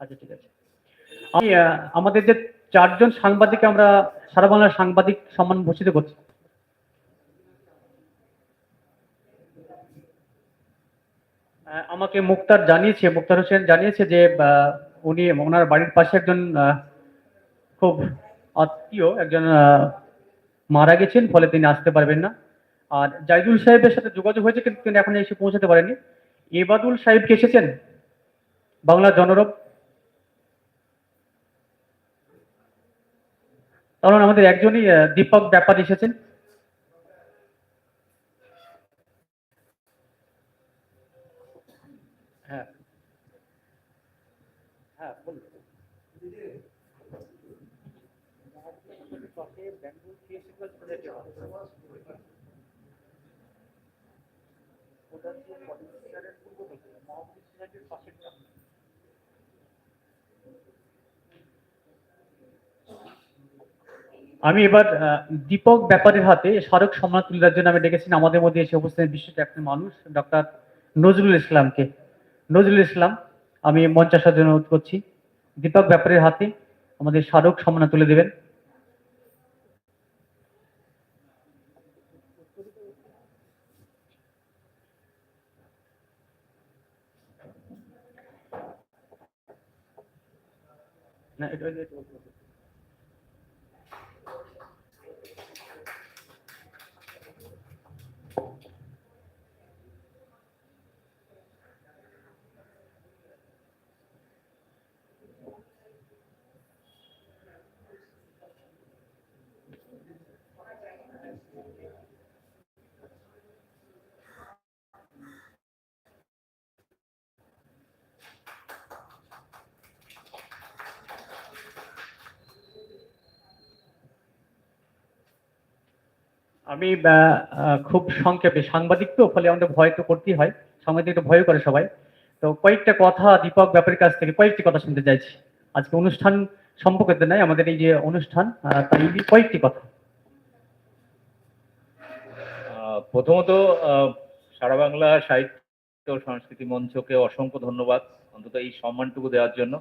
আচ্ছা আমি আমাদের যে চারজন সাংবাদিক আমরা সারা বাংলার সাংবাদিক সম্মান ভূষিত করছি। আমাকে মুক্তার জানিয়েছে, মুক্তার হোসেন জানিয়েছে যে উনি ওনার বাড়ির পাশে একজন খুব আত্মীয়, একজন মারা গেছেন, ফলে তিনি আসতে পারবেন না। আর জাইদুল সাহেবের সাথে যোগাযোগ হয়েছে, কিন্তু তিনি এখন এসে পৌঁছাতে পারেনি এবাদুল সাহেব কি এসেছেন? বাংলা জনরব। কারণ আমাদের একজনই দীপক ব্যাপার এসেছেন। হ্যাঁ। আমি এবার দীপক ব্যাপারের হাতে স্মারক সম্মান তুলে দেওয়ার জন্য আমি ডেকেছি, আমাদের মধ্যে এসে উপস্থিত বিশিষ্ট একজন মানুষ, ডক্টর নজরুল ইসলামকে। নজরুল ইসলাম, আমি মঞ্চ আসার জন্য অনুরোধ করছি। দীপক ব্যাপারের হাতে আমাদের স্মারক সম্মান তুলে দেবেন। No, it was, it was, it was. আহ, খুব সংক্ষেপে সাংবাদিক তো ফলে আমাদের ভয় তো করতেই হয়। সাংবাদিক একটু ভয় করে সবাই। তো কয়েকটা কথা দীপক ব্যাপারের কাছ থেকে কয়েকটি কথা শুনতে চাইছি। আজকে অনুষ্ঠান সম্পর্কিত নাই আমাদের এই যে অনুষ্ঠান তাই কয়েকটি কথা। প্রথমত সারা বাংলা সাহিত্য সংস্কৃতি মঞ্চকে অসংখ্য ধন্যবাদ অন্তত এই সম্মানটুকু দেওয়ার জন্য।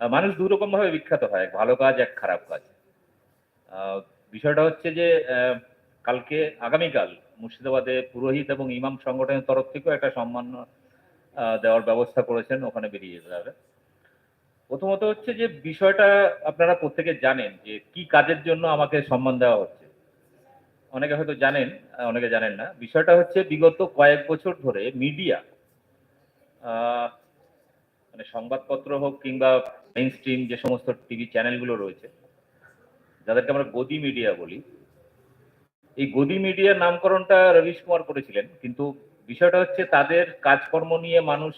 মানুষ দু রকম ভাবে বিখ্যাত হয় এক ভালো কাজ এক খারাপ কাজ। বিষয়টা হচ্ছে যে কালকে আগামীকাল মুর্শিদাবাদে পুরোহিত এবং ইমাম সংগঠনের তরফ থেকেও একটা সম্মান দেওয়ার ব্যবস্থা করেছেন, ওখানে বেরিয়ে যেতে হবে। প্রথমত হচ্ছে যে বিষয়টা আপনারা প্রত্যেকে জানেন যে কি কাজের জন্য আমাকে সম্মান দেওয়া হচ্ছে। অনেকে হয়তো জানেন, অনেকে জানেন না। বিষয়টা হচ্ছে বিগত কয়েক বছর ধরে মিডিয়া মানে সংবাদপত্র হোক কিংবা মেইন স্ট্রিম যে সমস্ত টিভি চ্যানেলগুলো রয়েছে, যাদেরকে আমরা গদি মিডিয়া বলি এই গদি মিডিয়ার নামকরণটা রবিশ কুমার করেছিলেন, কিন্তু বিষয়টা হচ্ছে তাদের কাজকর্ম নিয়ে মানুষ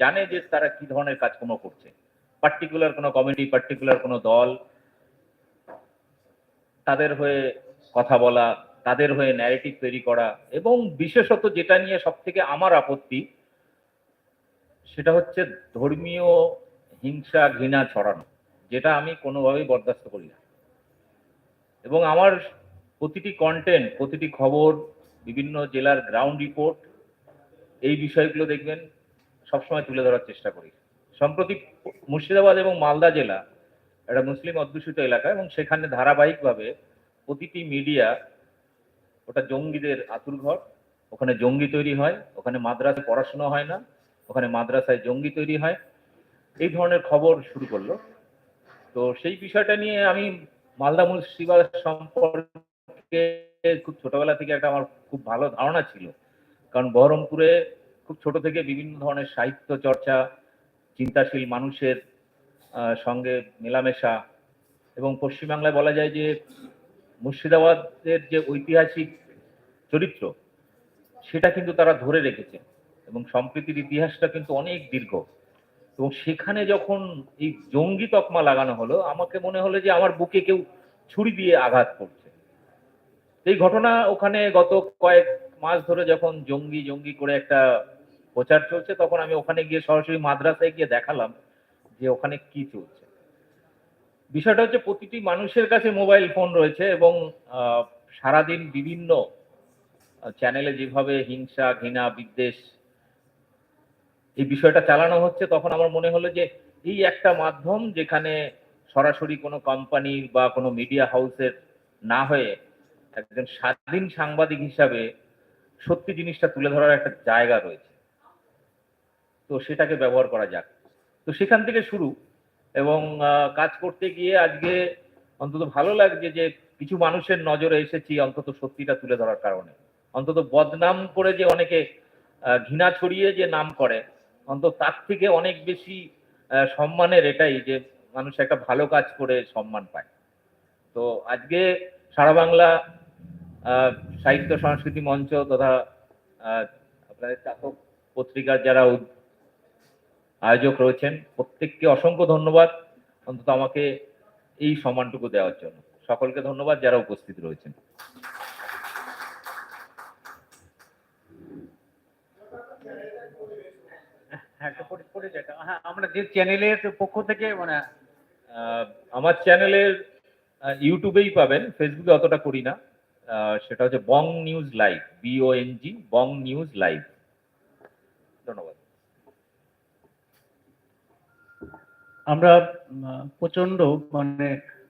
জানে যে তারা কি ধরনের কাজকর্ম করছে। পার্টিকুলার কোনো কমিটি, পার্টিকুলার কোনো দল, তাদের হয়ে কথা বলা, তাদের হয়ে ন্যারেটিভ তৈরি করা এবং বিশেষত যেটা নিয়ে সব থেকে আমার আপত্তি, সেটা হচ্ছে ধর্মীয় হিংসা, ঘৃণা ছড়ানো, যেটা আমি কোনোভাবেই বরদাস্ত করি না। এবং আমার প্রতিটি কন্টেন্ট প্রতিটি খবর, বিভিন্ন জেলার গ্রাউন্ড রিপোর্ট এই বিষয়গুলো দেখবেন সবসময় তুলে ধরার চেষ্টা করি। সম্প্রতি মুর্শিদাবাদ এবং মালদা জেলা একটা মুসলিম অধ্যুষিত এলাকা এবং সেখানে ধারাবাহিকভাবে প্রতিটি মিডিয়া ওটা জঙ্গিদের আতুরঘর ওখানে জঙ্গি তৈরি হয়, ওখানে মাদ্রাসায় পড়াশোনা হয় না, ওখানে মাদ্রাসায় জঙ্গি তৈরি হয়। এই ধরনের খবর শুরু করল। তো সেই বিষয়টা নিয়ে আমি মালদা মুর্শিদাবাদ সম্পর্কে খুব ছোটবেলা থেকে একটা আমার খুব ভালো ধারণা ছিল। কারণ বহরমপুরে খুব ছোট থেকে বিভিন্ন ধরনের সাহিত্য চর্চা, চিন্তাশীল মানুষের সঙ্গে মেলামেশা এবং পশ্চিমবাংলায় বলা যায় যে মুর্শিদাবাদের যে ঐতিহাসিক চরিত্র, সেটা কিন্তু তারা ধরে রেখেছে এবং সম্প্রীতির ইতিহাসটা কিন্তু অনেক দীর্ঘ। এবং সেখানে যখন এই জঙ্গি তকমা লাগানো হলো, আমাকে মনে হলো যে আমার বুকে কেউ ছুরি দিয়ে আঘাত করছে। এই ঘটনা ওখানে গত কয়েক মাস ধরে যখন জঙ্গি জঙ্গি করে একটা প্রচার চলছে, তখন আমি ওখানে গিয়ে সরাসরি মাদ্রাসায় গিয়ে দেখালাম যে ওখানে কি চলছে। বিষয়টা হচ্ছে প্রতিটি মানুষের কাছে মোবাইল ফোন রয়েছে এবং সারাদিন বিভিন্ন চ্যানেলে যেভাবে হিংসা, ঘৃণা, বিদ্বেষ এই বিষয়টা চালানো হচ্ছে, তখন আমার মনে হলো যে এই একটা মাধ্যম যেখানে সরাসরি কোনো কোম্পানি বা কোনো মিডিয়া হাউসের না হয়ে একজন স্বাধীন সাংবাদিক হিসাবে সত্যি জিনিসটা তুলে ধরার একটা জায়গা রয়েছে। তো সেটাকে ব্যবহার করা যাক। তো সেখান থেকে শুরু এবং কাজ করতে গিয়ে আজকে অন্তত ভালো লাগছে যে কিছু মানুষের নজরে এসেছি অন্তত সত্যিটা তুলে ধরার কারণে। অন্তত বদনাম করে যে অনেকে ঘৃণা ছড়িয়ে যে নাম করে, অন্তত তার থেকে অনেক বেশি সম্মানের এটাই যে মানুষ একটা ভালো কাজ করে সম্মান পায়। তো আজকে সারা বাংলা সাহিত্য সংস্কৃতি মঞ্চ তথা আপনাদের চাতক পত্রিকার যারা আয়োজক রয়েছেন প্রত্যেককে অসংখ্য ধন্যবাদ অন্তত আমাকে এই সম্মানটুকু দেওয়ার জন্য। সকলকে ধন্যবাদ যারা উপস্থিত রয়েছেন। হ্যাঁ। হ্যাঁ আমরা যে চ্যানেলের পক্ষ থেকে মানে আমার চ্যানেলের ইউটিউবেই পাবেন ফেসবুকে অতটা করি না। সেটা হচ্ছে Bong News Live BONG Bong News Live. ধন্যবাদ। আমরা প্রচণ্ড মানে